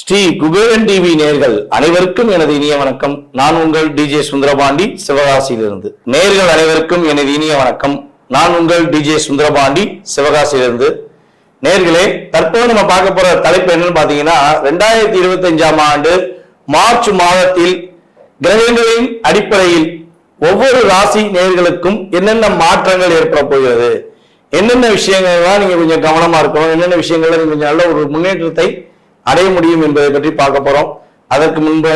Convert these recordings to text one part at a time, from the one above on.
Sri Kuberan TV நேர்கள் அனைவருக்கும் எனது இனிய வணக்கம். நான் உங்கள் டிஜே சுந்தரபாண்டி சிவகாசியிலிருந்து. நேர்கள் அனைவருக்கும் எனது இனிய வணக்கம். நான் உங்கள் டிஜே சுந்தரபாண்டி சிவகாசியிலிருந்து. நேர்களே தற்போது நம்ம பார்க்க போற தலைப்பு என்னன்னு பாத்தீங்கன்னா ரெண்டாயிரத்தி இருபத்தி அஞ்சாம் ஆண்டு மார்ச் மாதத்தில் கிரகங்களின் அடிப்படையில் ஒவ்வொரு ராசி நேர்களுக்கும் என்னென்ன மாற்றங்கள் ஏற்பட போகிறது? என்னென்ன விஷயங்கள்லாம் நீங்க கொஞ்சம் கவனமா இருக்கணும்? என்னென்ன விஷயங்கள்ல நீங்க கொஞ்சம் நல்ல ஒரு முன்னேற்றத்தை அடைய முடியும் என்பதை பற்றி பார்க்க போறோம். அதற்கு முன்பு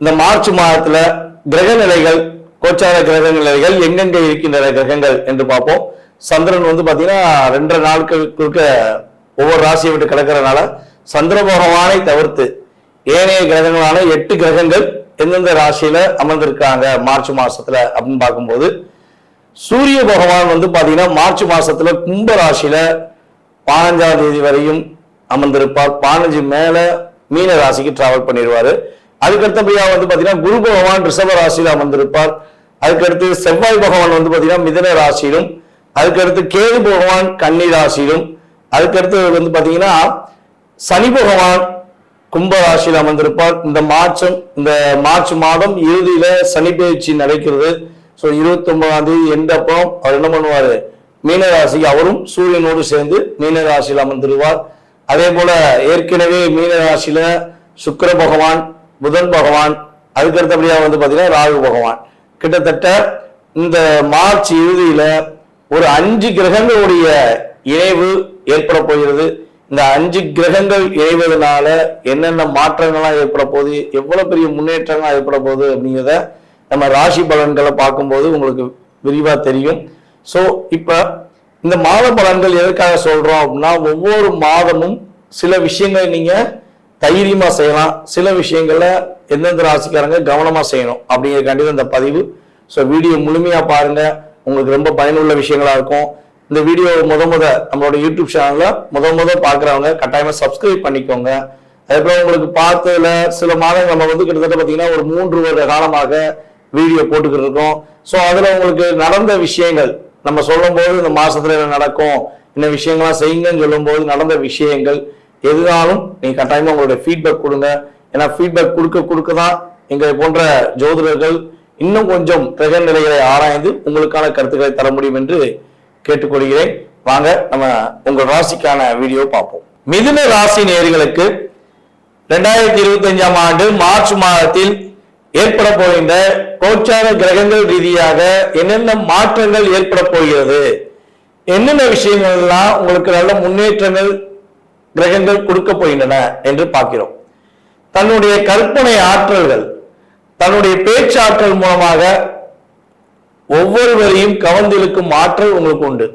இந்த மார்ச் மாதத்துல கிரக நிலைகள் கோச்சார கிரக நிலைகள் எங்கெங்க இருக்கின்றன கிரகங்கள் என்று பார்ப்போம். சந்திரன் வந்து பாத்தீங்கன்னா ரெண்டரை நாட்களுக்கு ஒவ்வொரு ராசியை விட்டு கிடக்கிறதுனால சந்திர பகவானை தவிர்த்து ஏனைய கிரகங்களான எட்டு கிரகங்கள் எந்தெந்த ராசியில அமர்ந்திருக்காங்க மார்ச் மாசத்துல அப்படின்னு பார்க்கும்போது சூரிய பகவான் வந்து பாத்தீங்கன்னா மார்ச் மாசத்துல கும்ப ராசியில பதினஞ்சாம் தேதி வரையும் அமர்ந்திருப்பார். பதினஞ்சு மேல மீன ராசிக்கு டிராவல் பண்ணிடுவாரு. அதுக்கடுத்தபடியா வந்து பாத்தீங்கன்னா குரு பகவான் ரிஷப ராசியில அமர்ந்திருப்பார். அதுக்கடுத்து செவ்வாய் பகவான் வந்து பாத்தீங்கன்னா மிதன ராசியிலும் அதுக்கடுத்து கேது பகவான் கன்னி ராசியிலும் அதுக்கடுத்து வந்து பாத்தீங்கன்னா சனி பகவான் கும்ப ராசியில் அமர்ந்திருப்பார். இந்த மார்ச்சம் இந்த மார்ச் மாதம் இறுதியில சனி பயிற்சி நடக்கிறது. ஸோ இருபத்தி ஒன்பதாம் தேதி எந்த அப்புறம் அவர் என்ன பண்ணுவார்? மீனராசிக்கு அவரும் சூரியனோடு சேர்ந்து மீனராசியில் அமர்ந்திருவார். அதே போல ஏற்கனவே மீனராசியில சுக்கர பகவான் புதன் பகவான் அதுக்கடுத்தபடியாக வந்து பார்த்தீங்கன்னா ராகு பகவான். கிட்டத்தட்ட இந்த மார்ச் இறுதியில ஒரு அஞ்சு கிரகங்களுடைய இணைவு ஏற்பட போகிறது. இந்த அஞ்சு கிரகங்கள் இணைவதனால என்னென்ன மாற்றங்கள்லாம் ஏற்பட போகுது எவ்வளவு பெரிய முன்னேற்றங்கள்லாம் ஏற்பட போகுது அப்படிங்கிறத நம்ம ராசி பலன்களை பார்க்கும்போது உங்களுக்கு விரிவா தெரியும். ஸோ இப்ப இந்த மாத பலன்கள் எதற்காக சொல்றோம் அப்படின்னா ஒவ்வொரு மாதமும் சில விஷயங்களை நீங்க தைரியமா செய்யலாம். சில விஷயங்களை எந்தெந்த ராசிக்காரங்க கவனமா செய்யணும் அப்படிங்கிறக்காண்டி தான் இந்த பதிவு. ஸோ வீடியோ முழுமையா பாருங்க. உங்களுக்கு ரொம்ப பயனுள்ள விஷயங்களா இருக்கும். இந்த வீடியோ முத முத நம்மளோட யூடியூப் சேனல்ல முத முத பாக்குறவங்க கட்டாயமா சப்ஸ்கிரைப் பண்ணிக்கோங்க. அதுக்கப்புறம் உங்களுக்கு பார்த்ததுல சில மாதங்கள் நம்ம வந்து கிட்டத்தட்ட பாத்தீங்கன்னா ஒரு மூன்று வருட காலமாக வீடியோ போட்டுக்கிட்டு இருக்கோம். ஸோ அதுல உங்களுக்கு நடந்த விஷயங்கள் நம்ம சொல்லும் போது இந்த மாசத்துல என்ன நடக்கும் இந்த விஷயங்கள்லாம் செய்யுங்கன்னு சொல்லும் போது நடந்த விஷயங்கள் எதுனாலும் நீங்க கட்டாயமா உங்களுடைய ஃபீட்பேக் கொடுங்க. ஏன்னா ஃபீட்பேக் கொடுக்க கொடுக்க தான் எங்களை போன்ற ஜோதிடர்கள் இன்னும் கொஞ்சம் கிரக நிலைகளை ஆராய்ந்து உங்களுக்கான கருத்துக்களை தர முடியும் என்று கேட்டுக்கொள்கிறேன். வாங்க நம்ம உங்கள் ராசிக்கான வீடியோ பார்ப்போம். மிதுன ராசி நேர்களுக்கு ரெண்டாயிரத்தி இருபத்தி அஞ்சாம் ஆண்டு மார்ச் மாதத்தில் ஏற்பட போகின்ற கோச்சார கிரகங்கள் ரீதியாக என்னென்ன மாற்றங்கள் ஏற்பட போகிறது? என்னென்ன விஷயங்கள்லாம் உங்களுக்கு நல்ல முன்னேற்றங்கள் கிரகங்கள் கொடுக்க போகின்றன என்று பார்க்கிறோம். தன்னுடைய கற்பனை ஆற்றல்கள் தன்னுடைய பேச்சாற்றல் மூலமாக ஒவ்வொருவரையும் கவர்ந்திழுக்கும் ஆற்றல் உங்களுக்கு உண்டு.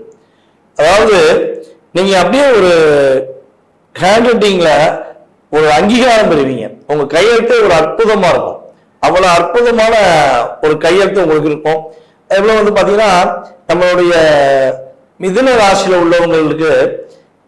அதாவது நீங்க அப்படியே ஒரு ஹேண்ட் ரைட்டிங்ல ஒரு அங்கீகாரம் பெறுவீங்க. உங்க கையெழுத்து ஒரு அற்புதமா இருக்கும். அவ்வளவு அற்புதமான ஒரு கையெழுத்து உங்களுக்கு இருக்கும். அதுபோல வந்து பாத்தீங்கன்னா நம்மளுடைய மிதுன ராசியில உள்ளவங்களுக்கு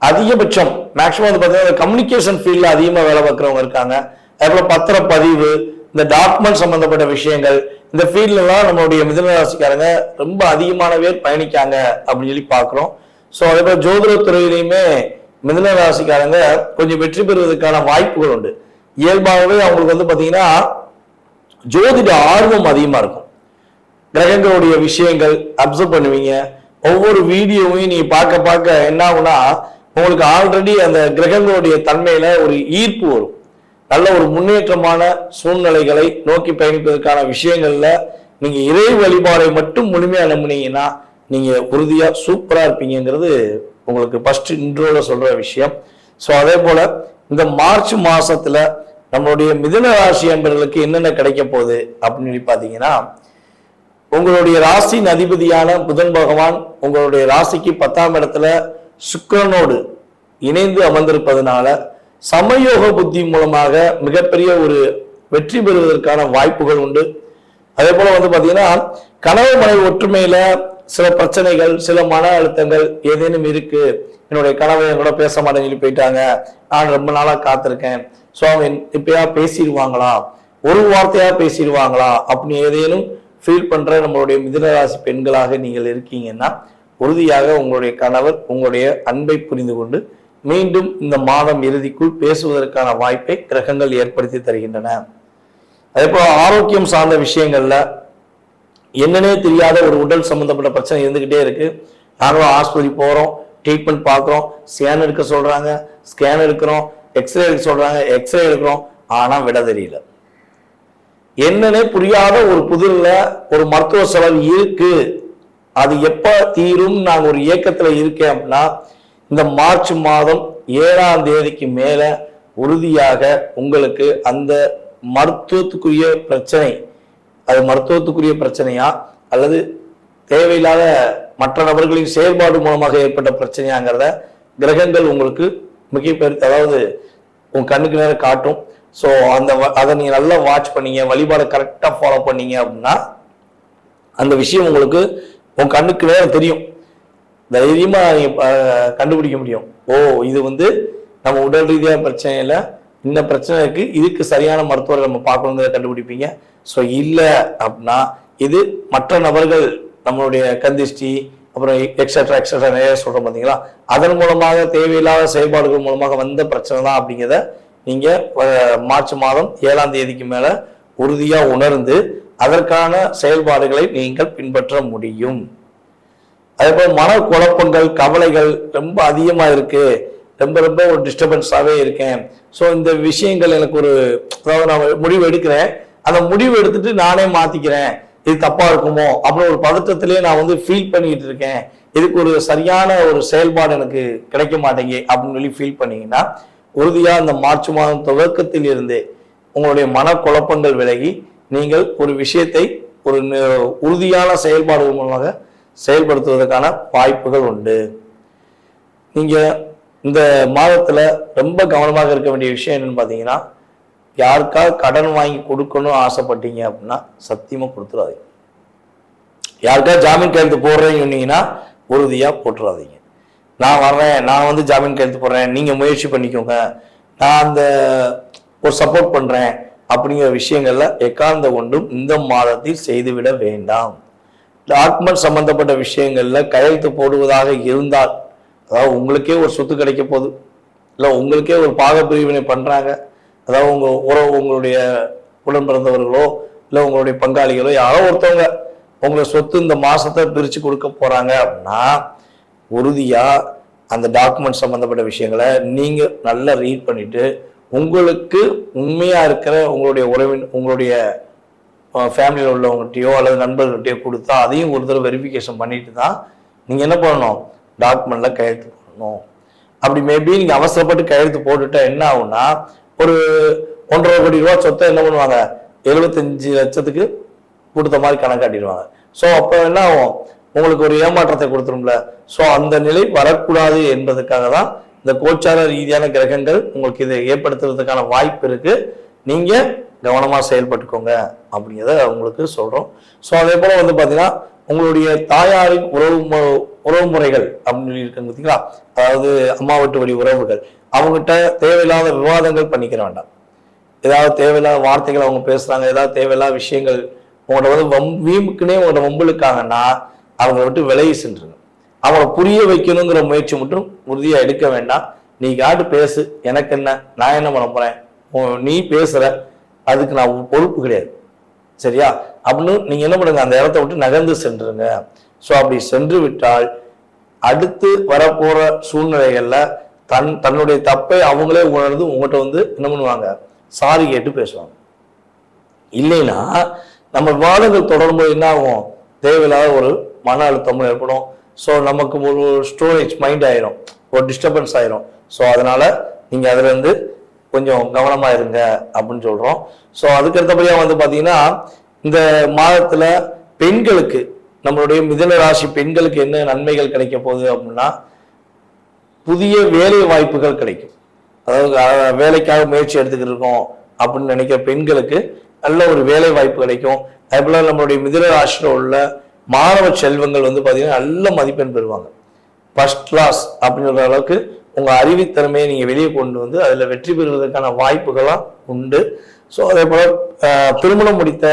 அதிகபட்சம் மேக்சிமம் வந்து பாத்தீங்கன்னா கம்யூனிகேஷன் ஃபீல்ட்ல அதிகமா வேலை பார்க்குறவங்க இருக்காங்க. அதுபோல பத்திரப்பதிவு இந்த டாக்குமெண்ட் சம்பந்தப்பட்ட விஷயங்கள் இந்த ஃபீல்ட்ல நம்மளுடைய மிதனராசிக்காரங்க ரொம்ப அதிகமான பேர் பயணிக்காங்க அப்படின்னு சொல்லி பார்க்குறோம். ஸோ அதே போல் ஜோதிடத்துறையிலையுமே துறையிலையுமே ராசிக்காரங்க கொஞ்சம் வெற்றி பெறுவதற்கான வாய்ப்புகள் உண்டு. இயல்பாகவே அவங்களுக்கு வந்து பார்த்தீங்கன்னா ஜோதிட ஆர்வம் அதிகமாக இருக்கும். கிரகங்களுடைய விஷயங்கள் அப்சர்வ் பண்ணுவீங்க. ஒவ்வொரு வீடியோவையும் நீங்க பார்க்க பார்க்க என்ன ஆகுனா உங்களுக்கு ஆல்ரெடி அந்த கிரகங்களுடைய தன்மையில ஒரு ஈர்ப்பு வரும். நல்ல ஒரு முன்னேற்றமான சூழ்நிலைகளை நோக்கி பயணிப்பதற்கான விஷயங்கள்ல நீங்க இறை வழிபாடை மட்டும் முழுமையா நம்புனீங்கன்னா நீங்க உறுதியா சூப்பரா இருப்பீங்கிறது உங்களுக்கு ஃபர்ஸ்ட் இன்றோட சொல்ற விஷயம். ஸோ அதே போல இந்த மார்ச் மாசத்துல நம்மளுடைய மிதன ராசி என்பர்களுக்கு என்னென்ன கிடைக்க போகுது அப்படின்னு சொல்லி பார்த்தீங்கன்னா உங்களுடைய ராசியின் அதிபதியான புதன் பகவான் உங்களுடைய ராசிக்கு பத்தாம் இடத்துல சுக்கிரனோடு இணைந்து அமர்ந்திருப்பதனால சமயோக புத்தி மூலமாக மிகப்பெரிய ஒரு வெற்றி பெறுவதற்கான வாய்ப்புகள் உண்டு. அதே போல வந்து பார்த்தீங்கன்னா கனவு மனைவி ஒற்றுமையில சில பிரச்சனைகள் சில மன அழுத்தங்கள் ஏதேனும் இருக்கு. என்னுடைய கனவை என் கூட பேச மாட்டேன்னு சொல்லி போயிட்டாங்க. நான் ரொம்ப நாளா காத்திருக்கேன். ஸோ அவங்க இப்பயா பேசிடுவாங்களா? ஒரு வார்த்தையா பேசிடுவாங்களா? அப்படின்னு ஏதேனும் ஃபீல் பண்ற நம்மளுடைய மிதனராசி பெண்களாக நீங்கள் இருக்கீங்கன்னா உறுதியாக உங்களுடைய கணவர் உங்களுடைய அன்பை புரிந்து கொண்டு மீண்டும் இந்த மாதம் இறுதிக்குள் பேசுவதற்கான வாய்ப்பை கிரகங்கள் ஏற்படுத்தி தருகின்றன. அதே போல ஆரோக்கியம் சார்ந்த விஷயங்கள்ல என்னன்னே தெரியாத ஒரு உடல் சம்பந்தப்பட்ட பிரச்சனை இருந்துகிட்டே இருக்கு. நாங்களும் ஆஸ்பத்திரி போறோம் ட்ரீட்மெண்ட் பார்க்குறோம் ஸ்கேன் எடுக்க சொல்றாங்க ஸ்கேன் எடுக்கிறோம் எக்ஸ்ரே எடுக்க சொல்றாங்க எக்ஸ்ரே எடுக்கிறோம் ஆனா விட தெரியல. என்னன்னே புரியாத ஒரு புதிரில் ஒரு மருத்துவ செலவு இருக்கு. அது எப்போ தீரும் நாங்கள் ஒரு இயக்கத்தில் இருக்கேன் அப்படின்னா இந்த மார்ச் மாதம் ஏழாம் தேதிக்கு மேலே உறுதியாக உங்களுக்கு அந்த மருத்துவத்துக்குரிய பிரச்சனை அது மருத்துவத்துக்குரிய பிரச்சனையா அல்லது தேவையில்லாத மற்ற நபர்களின் செயல்பாடு மூலமாக ஏற்பட்ட பிரச்சனையாங்கிறத கிரகங்கள் உங்களுக்கு மிகப்பெரிய அதாவது உன் கண்ணுக்கு நேரம் காட்டும். ஸோ அந்த அதை நீங்க நல்லா வாட்ச் பண்ணீங்க வழிபாடை கரெக்டாக ஃபாலோ பண்ணீங்க அப்படின்னா அந்த விஷயம் உங்களுக்கு உன் கண்ணுக்கு நேரம் தெரியும். தைரியமா நீங்கள் கண்டுபிடிக்க முடியும். ஓ இது வந்து நம்ம உடல் ரீதியான பிரச்சனை இல்லை. இந்த பிரச்சனை இருக்கு. இதுக்கு சரியான மருத்துவரை நம்ம பார்க்கணுங்கிறத கண்டுபிடிப்பீங்க. ஸோ இல்லை அப்படின்னா இது மற்ற நபர்கள் நம்மளுடைய கந்திஷ்டி அப்புறம் எக்ஸட்ரா எக்ஸட்ரா நிறைய சொல்கிறோம் பார்த்தீங்களா அதன் மூலமாக தேவையில்லாத செயல்பாடுகள் மூலமாக வந்த பிரச்சனை தான் அப்படிங்கிறத நீங்கள் மார்ச் மாதம் ஏழாம் தேதிக்கு மேலே உறுதியாக உணர்ந்து அதற்கான செயல்பாடுகளை நீங்கள் பின்பற்ற முடியும். அதே போல் மன குழப்பங்கள் கவலைகள் ரொம்ப அதிகமாக இருக்கு. ரொம்ப ரொம்ப ஒரு டிஸ்டர்பன்ஸாகவே இருக்கேன். ஸோ இந்த விஷயங்கள் எனக்கு ஒரு அதாவது நான் முடிவு எடுக்கிறேன். அந்த முடிவு எடுத்துட்டு நானே மாற்றிக்கிறேன் இது தப்பாக இருக்குமோ? அப்படின்னு ஒரு பதட்டத்திலே நான் வந்து ஃபீல் பண்ணிக்கிட்டு இருக்கேன். இதுக்கு ஒரு சரியான ஒரு செயல்பாடு எனக்கு கிடைக்க மாட்டேங்க அப்படின்னு சொல்லி ஃபீல் பண்ணீங்கன்னா உறுதியாக இந்த மார்ச் மாதம் துவக்கத்தில் இருந்தே உங்களுடைய மனக்குழப்பங்கள் விலகி நீங்கள் ஒரு விஷயத்தை ஒரு உறுதியான செயல்பாடுகள் மூலமாக செயல்படுத்துவதற்கான வாய்ப்புகள் உண்டு. நீங்கள் இந்த மாதத்தில் ரொம்ப கவனமாக இருக்க வேண்டிய விஷயம் என்னென்னு பார்த்தீங்கன்னா யாருக்காவது கடன் வாங்கி கொடுக்கணும்னு ஆசைப்பட்டீங்க அப்படின்னா சத்தியமாக கொடுத்துடாதீங்க யாருக்காவது ஜாமீன் கையெழுத்து போடுறேன்னு சொன்னீங்கன்னா உறுதியாக போட்டுறாதீங்க. நான் வர்றேன் நான் வந்து ஜாமீன் கையெழுத்து போடுறேன் நீங்கள் முயற்சி பண்ணிக்கோங்க. நான் அந்த ஒரு சப்போர்ட் பண்ணுறேன் அப்படிங்கிற விஷயங்கள்ல எக்காந்த கொண்டும் இந்த மாதத்தில் செய்துவிட வேண்டாம். டாக்குமெண்ட் சம்பந்தப்பட்ட விஷயங்கள்ல கையெழுத்து போடுவதாக இருந்தால் அதாவது உங்களுக்கே ஒரு சொத்து கிடைக்க போகுது. இல்லை உங்களுக்கே ஒரு பாக பிரிவினை பண்ணுறாங்க அதாவது உங்கள் உறவு உங்களுடைய உடன் பிறந்தவர்களோ இல்லை உங்களுடைய பங்காளிகளோ யாரோ ஒருத்தவங்க உங்களை சொத்து இந்த மாதத்தை பிரித்து கொடுக்க போகிறாங்க அப்படின்னா உறுதியாக அந்த டாக்குமெண்ட் சம்மந்தப்பட்ட விஷயங்களை நீங்கள் நல்லா ரீட் பண்ணிவிட்டு உங்களுக்கு உண்மையாக இருக்கிற உங்களுடைய உறவின் உங்களுடைய ஃபேமிலியில் உள்ளவங்ககிட்டயோ அல்லது நண்பர்கள்ட்டையோ கொடுத்தா அதையும் ஒரு தடவை வெரிஃபிகேஷன் பண்ணிட்டு தான் நீங்கள் என்ன பண்ணணும்? டாக்குமெண்ட்ல கையெழுத்து போடணும். அப்படி மேபி நீங்கள் அவசரப்பட்டு கையெழுத்து போட்டுட்டா என்ன ஆகும்னா ஒரு ஒன்றரை கோடி ரூபா சொத்தை என்ன பண்ணுவாங்க? எழுபத்தஞ்சு லட்சத்துக்கு கொடுத்த மாதிரி கணக்காட்டிடுவாங்க ஸோ அப்போ என்ன ஆகும்? உங்களுக்கு ஒரு ஏமாற்றத்தை கொடுத்துரும்ல. ஸோ அந்த நிலை வரக்கூடாது என்பதற்காக தான் இந்த கோச்சார ரீதியான கிரகங்கள் உங்களுக்கு இதை ஏற்படுத்துறதுக்கான வாய்ப்பு இருக்கு. நீங்கள் கவனமாக செயல்பட்டுக்கோங்க அப்படிங்கிறத உங்களுக்கு சொல்கிறோம் ஸோ அதே போல் வந்து பார்த்தீங்கன்னா உங்களுடைய தாயாரின் உறவு மு- உறவு முறைகள் அப்படின்னு சொல்லி பார்த்தீங்களா அதாவது அம்மா வீட்டு வழி உறவுகள். அவங்ககிட்ட தேவையில்லாத விவாதங்கள் பண்ணிக்கிற வேண்டாம். ஏதாவது தேவையில்லாத வார்த்தைகள் அவங்க பேசுகிறாங்க ஏதாவது தேவையில்லாத விஷயங்கள் உங்கள்கிட்ட வந்து வம் வீமுக்குனே உங்களோட வம்புழுக்காங்கன்னா அவங்கள விட்டு விலகி சென்றுங்க அவங்கள புரிய வைக்கணுங்கிற முயற்சி மட்டும் உறுதியாக எடுக்க வேண்டாம். நீ காட்டு பேசு எனக்கு என்ன நான் என்ன பண்ண போகிறேன் உன் நீ பேசுகிற அதுக்கு நான் பொறுப்பு கிடையாது. சரியா? அப்படின்னு நீங்க என்ன பண்ணுங்க அந்த இடத்த விட்டு நகர்ந்து சென்றுருங்க. ஸோ அப்படி சென்று விட்டால் அடுத்து வரப்போற சூழ்நிலைகள்ல தன் தன்னுடைய தப்பை அவங்களே உணர்ந்து உங்கள்கிட்ட வந்து என்ன பண்ணுவாங்க? சாரி கேட்டு பேசுவாங்க. இல்லைன்னா நம்ம விவாதங்கள் தொடரும்போது என்ன ஆகும்? தேவையில்லாத ஒரு மன அழுத்தமும் ஏற்படும். ஸோ நமக்கு ஒரு ஸ்டோரேஜ் மைண்ட் ஆயிரும். ஒரு டிஸ்டர்பன்ஸ் ஆயிரும். ஸோ அதனால நீங்க அதுல இருந்து கொஞ்சம் கவனமா இருங்க அப்படின்னு சொல்றோம். ஸோ அதுக்குடுத்தபடியா வந்து பாத்தீங்கன்னா இந்த மாதத்துல பெண்களுக்கு நம்மளுடைய மிதன ராசி பெண்களுக்கு என்ன நன்மைகள் கிடைக்க போகுது அப்படின்னா புதிய வேலை வாய்ப்புகள் கிடைக்கும். அதாவது வேலைக்காக முயற்சி எடுத்துக்கிட்டு இருக்கோம் அப்படின்னு நினைக்கிற பெண்களுக்கு நல்ல ஒரு வேலை வாய்ப்பு கிடைக்கும். அதே போல் நம்மளுடைய மிதுன ராசியில் உள்ள மாணவ செல்வங்கள் வந்து பார்த்தீங்கன்னா நல்ல மதிப்பெண் பெறுவாங்க. ஃபர்ஸ்ட் கிளாஸ் அப்படின்ற அளவுக்கு உங்கள் அறிவுத்திறமையை நீங்கள் வெளியே கொண்டு வந்து அதில் வெற்றி பெறுவதற்கான வாய்ப்புகளாக உண்டு. ஸோ அதே போல் திருமணம் முடித்த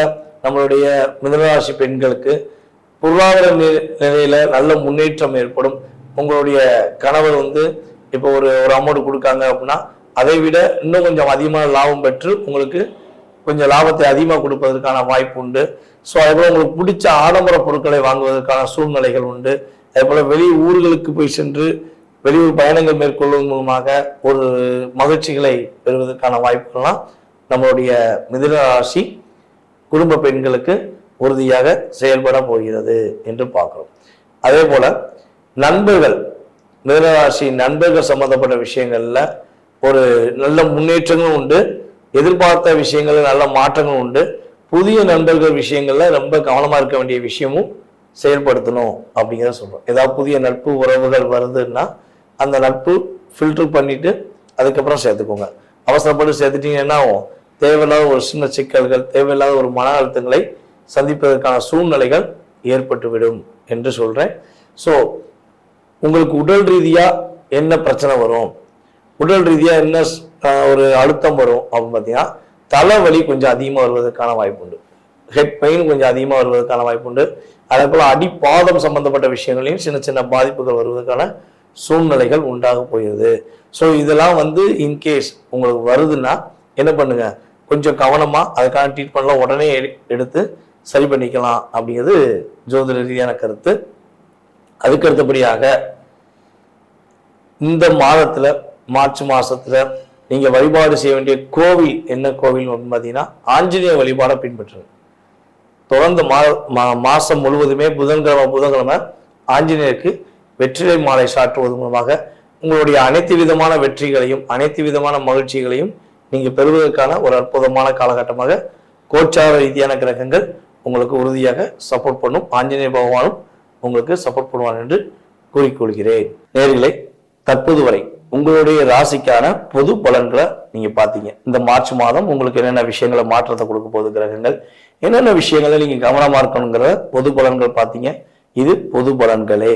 நம்மளுடைய மிதனராசி பெண்களுக்கு பொருளாதார நிலையில் நல்ல முன்னேற்றம் ஏற்படும். உங்களுடைய கணவர் வந்து இப்போ ஒரு ஒரு அமௌண்ட் கொடுக்காங்க அப்படின்னா அதை விட இன்னும் கொஞ்சம் அதிகமான லாபம் பெற்று உங்களுக்கு கொஞ்சம் லாபத்தை அதிகமாக கொடுப்பதற்கான வாய்ப்பு உண்டு. ஸோ அதேபோல் உங்களுக்கு பிடிச்ச ஆடம்பர பொருட்களை வாங்குவதற்கான சூழ்நிலைகள் உண்டு. அதே போல் வெளி ஊர்களுக்கு போய் சென்று வெளியூர் பயணங்கள் மேற்கொள்வதன் மூலமாக ஒரு மகிழ்ச்சிகளை பெறுவதற்கான வாய்ப்புகள்லாம் நம்மளுடைய மிதுன ராசி குடும்ப பெண்களுக்கு உறுதியாக செயல்பட போகிறது என்று பார்க்குறோம். அதே போல் நண்பர்கள் மிதனராசி நண்பர்கள் சம்பந்தப்பட்ட விஷயங்களில் ஒரு நல்ல முன்னேற்றங்களும் உண்டு எதிர்பார்த்த விஷயங்களில் நல்ல மாற்றங்களும் உண்டு. புதிய நண்பர்கள் விஷயங்களில் ரொம்ப கவனமாக இருக்க வேண்டிய விஷயமும் செயல்படுத்தணும் அப்படிங்கிறத சொல்கிறோம் ஏதாவது புதிய நட்பு உறவுகள் வருதுன்னா அந்த நட்பு ஃபில்டர் பண்ணிட்டு அதுக்கப்புறம் சேர்த்துக்கோங்க. அவசரப்பட்டு சேர்த்துட்டீங்கன்னா என்ன ஆகும்? தேவையில்லாத ஒரு சின்ன சிக்கல்கள் தேவையில்லாத ஒரு மன அழுத்தங்களை சந்திப்பதற்கான சூழ்நிலைகள் ஏற்பட்டுவிடும் என்று சொல்கிறேன் ஸோ உங்களுக்கு உடல் ரீதியாக என்ன பிரச்சனை வரும்? உடல் ரீதியாக என்ன ஒரு அழுத்தம் வரும் அப்படின்னு பார்த்தீங்கன்னா தலைவலி கொஞ்சம் அதிகமாக வருவதற்கான வாய்ப்பு உண்டு. ஹெட் பெயின் கொஞ்சம் அதிகமாக வருவதற்கான வாய்ப்பு உண்டு. அதே போல் அடிப்பாதம் சம்பந்தப்பட்ட விஷயங்களையும் சின்ன சின்ன பாதிப்புகள் வருவதற்கான சூழ்நிலைகள் உண்டாக போகிறது. ஸோ இதெல்லாம் வந்து இன்கேஸ் உங்களுக்கு வருதுன்னா என்ன பண்ணுங்க? கொஞ்சம் கவனமா அதுக்கான ட்ரீட்மெண்ட்லாம் உடனே எடுத்து சரி பண்ணிக்கலாம் அப்படிங்கிறது ஜோதிட ரீதியான கருத்து. அதுக்கு அடுத்தபடியாக இந்த மாதத்துல மார்ச் மாசத்துல நீங்க வழிபாடு செய்ய வேண்டிய கோவில் என்ன கோவில் பார்த்தீங்கன்னா ஆஞ்சநேய வழிபாடை பின்பற்றுங்க. தொடர்ந்து மா மா- மாசம் முழுவதுமே புதன்கிழமை புதன்கிழமை ஆஞ்சநேயருக்கு வெற்றிலை மாலை சாற்றுவது மூலமாக உங்களுடைய அனைத்து விதமான வெற்றிகளையும் அனைத்து விதமான மகிழ்ச்சிகளையும் நீங்கள் பெறுவதற்கான ஒரு அற்புதமான காலகட்டமாக கோச்சார ரீதியான கிரகங்கள் உங்களுக்கு உறுதியாக சப்போர்ட் பண்ணும். ஆஞ்சநேய பகவானும் உங்களுக்கு சப்போர்ட் பண்ணுவார் என்று கூறிக்கொள்கிறேன். நேர்களை தற்போது வரை உங்களுடைய ராசிக்கான பொது பலன்களை நீங்க பார்த்தீங்க. இந்த மார்ச் மாதம் உங்களுக்கு என்னென்ன விஷயங்களை மாற்றத்தை கொடுக்க போகுது கிரகங்கள்? என்னென்ன விஷயங்களை நீங்க கவனமா இருக்கணுங்கிற பொது பலன்கள் பார்த்தீங்க? இது பொது பலன்களே.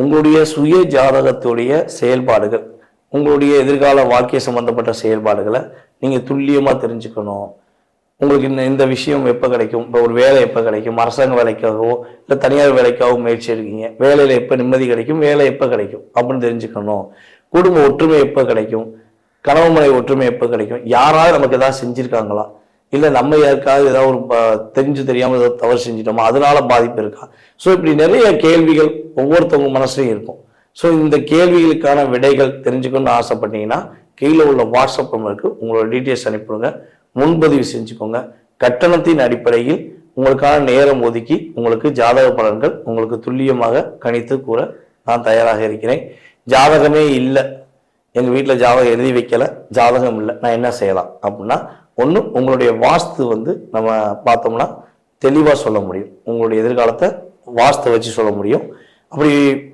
உங்களுடைய சுய ஜாதகத்துடைய செயல்பாடுகள் உங்களுடைய எதிர்கால வாழ்க்கை சம்பந்தப்பட்ட செயல்பாடுகளை நீங்கள் துல்லியமாக தெரிஞ்சுக்கணும். உங்களுக்கு இந்த இந்த விஷயம் எப்போ கிடைக்கும்? இப்போ ஒரு வேலை எப்போ கிடைக்கும்? அரசாங்க வேலைக்காகவோ இல்லை தனியார் வேலைக்காகவோ முயற்சி இருக்கீங்க வேலையில் எப்போ நிம்மதி கிடைக்கும்? வேலை எப்போ கிடைக்கும்? அப்படின்னு தெரிஞ்சுக்கணும். குடும்ப ஒற்றுமை எப்போ கிடைக்கும்? கணவன் மனை ஒற்றுமை எப்போ கிடைக்கும்? யாராவது நமக்கு எதாவது செஞ்சுருக்காங்களா? இல்லை நம்ம யாருக்காவது ஏதாவது ஒரு ப- தெரிஞ்சு தெரியாமல் ஏதாவது தவறு செஞ்சிட்டோமா அதனால பாதிப்பு இருக்கா? ஸோ இப்படி நிறைய கேள்விகள் ஒவ்வொருத்தவங்க மனசுலையும் இருக்கும். ஸோ இந்த கேள்விகளுக்கான விடைகள் தெரிஞ்சுக்கணும்னு ஆசைப்பட்டீங்கன்னா கீழே உள்ள வாட்ஸ்அப் நம்பருக்கு உங்களோட டீட்டெயில்ஸ் அனுப்பிவிடுங்க. முன்பதிவு செஞ்சுக்கோங்க. கட்டணத்தின் அடிப்படையில் உங்களுக்கான நேரம் ஒதுக்கி உங்களுக்கு ஜாதக பலன்கள் உங்களுக்கு துல்லியமாக கணித்து கூற நான் தயாராக இருக்கிறேன். ஜாதகமே இல்லை. எங்கள் வீட்டில் ஜாதகம் எழுதி வைக்கல. ஜாதகம் இல்லை. நான் என்ன செய்யலாம்? அப்படின்னா ஒன்று உங்களுடைய வாஸ்து வந்து நம்ம பார்த்தோம்னா தெளிவாக சொல்ல முடியும். உங்களுடைய எதிர்காலத்தை வாஸ்து வச்சு சொல்ல முடியும். அப்படி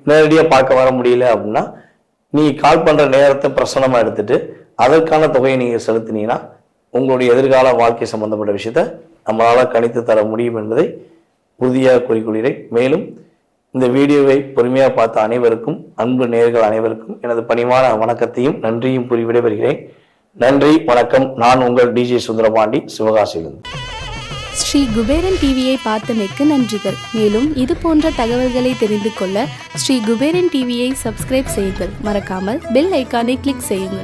நேரடியாக பார்க்க வர முடியல அப்படின்னா நீ கால் பண்ணுற நேரத்தை பிரசனமாக எடுத்துட்டு அதற்கான தொகையை நீங்கள் செலுத்தினீங்கன்னா உங்களுடைய எதிர்கால வாழ்க்கை சம்பந்தப்பட்ட விஷயத்த நம்மளால் கணித்து தர முடியும் என்பதை உறுதியாக கூறிக்கொள்கிறேன். மேலும் இந்த வீடியோவை பொறுமையாக பார்த்த அனைவருக்கும் அன்பு நேர்கள் அனைவருக்கும் எனது பணிவான வணக்கத்தையும் நன்றியும் கூறி விடைபெறுகிறேன். நன்றி வணக்கம். நான் உங்கள் டிஜே சுந்தரபாண்டி சிவகாசியிலிருந்து. ஸ்ரீ குபேரன் டிவியை பார்த்தமைக்கு நன்றிகள். மேலும் இது போன்ற தகவல்களை தெரிந்து கொள்ள ஸ்ரீ குபேரன் டிவியை சப்ஸ்கிரைப் செய்யுங்கள். மறக்காமல் பெல் ஐக்கானை கிளிக் செய்யுங்கள்.